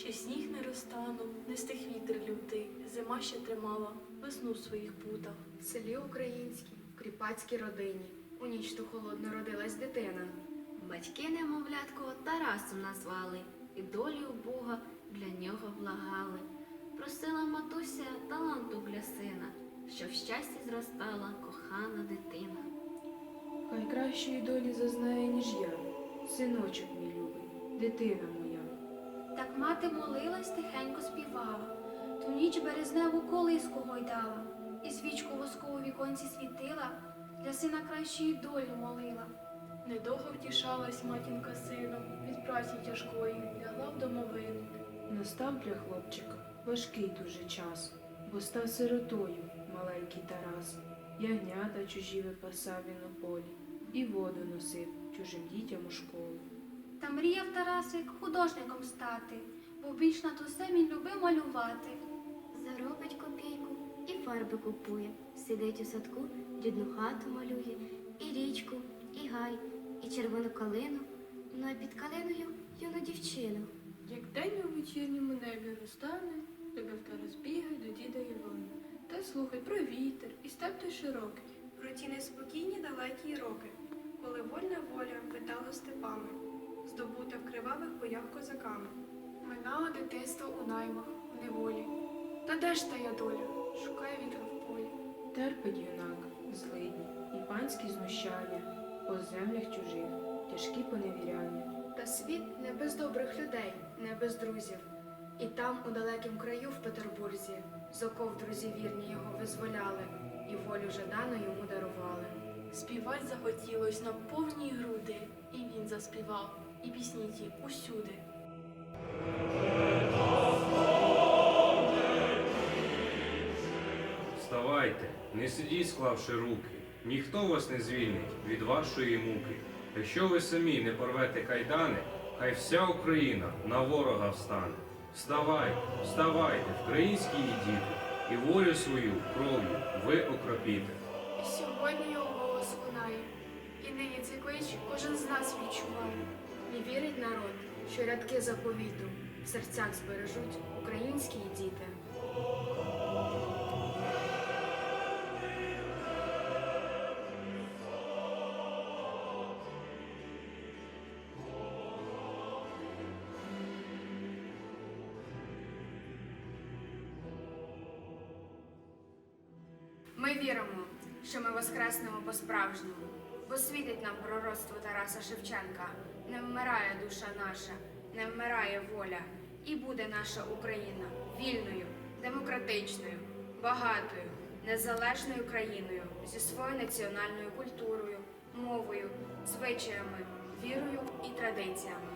Ще сніг не розтанув, не стих вітер лютий, зима ще тримала весну в своїх путах. В селі українській, в кріпацькій родині, у ніч ту холодну родилась дитина. Батьки немовлятко Тарасом назвали, і долю Бога для нього благали. Просила матуся таланту для сина, щоб в щасті зростала кохана дитина. Хай кращої долі зазнає, ніж я, синочок мій любий, дитина моя. Так мати молилась, тихенько співала, ту ніч березневу колиску гойдала, і свічку воскову у віконці світила, для сина кращої долі молила. Недовго втішалась матінка сином, від праці тяжкої лягла в домовину. Настав для хлопчика важкий дуже час, бо став сиротою маленький Тарас. Ягнята чужі випасав він у полі, і воду носив чужим дітям у школу. Та мріяв Тарасик художником стати, бо більш на то все він любив малювати. Заробить копійку і фарби купує, сидить у садку, рідну хату малює, і річку, і гай, і червону калину, ну а під калиною юну дівчину. Як день у вечірньому небі розтане, любив Тарас бігай до діда Івана. Та слухай про вітер і степ той широкий, про ті неспокійні далекі роки, коли вольна воля витала степами, здобута в кривавих боях козаками. Минало дитинство у наймах, в неволі. Та де ж та я доля? Шукає вітер в полі. Терпить юнак, злидні, і панські знущання, по землях чужих, тяжкі поневіряння. Та світ не без добрих людей, не без друзів. І там, у далекім краю, в Петербурзі, з оков друзі вірні його визволяли, і волю жадану йому дарували. Співать захотілось на повні груди, і він заспівав, і пісні ті усюди. Вставайте, не сидіть, склавши руки, ніхто вас не звільнить від вашої муки. Якщо ви самі не порвете кайдани, хай вся Україна на ворога встане. Вставайте, вставайте, українські діти, і волю свою кров'ю ви окропіте. І сьогодні його голос лунає, і нині цей клич кожен з нас відчуває. Вірить народ, що рядки заповіту в серцях збережуть українські діти. Ми віримо, що ми воскреснемо по-справжньому, бо світить нам пророцтво Тараса Шевченка. Не вмирає душа наша, не вмирає воля, і буде наша Україна вільною, демократичною, багатою, незалежною країною зі своєю національною культурою, мовою, звичаями, вірою і традиціями.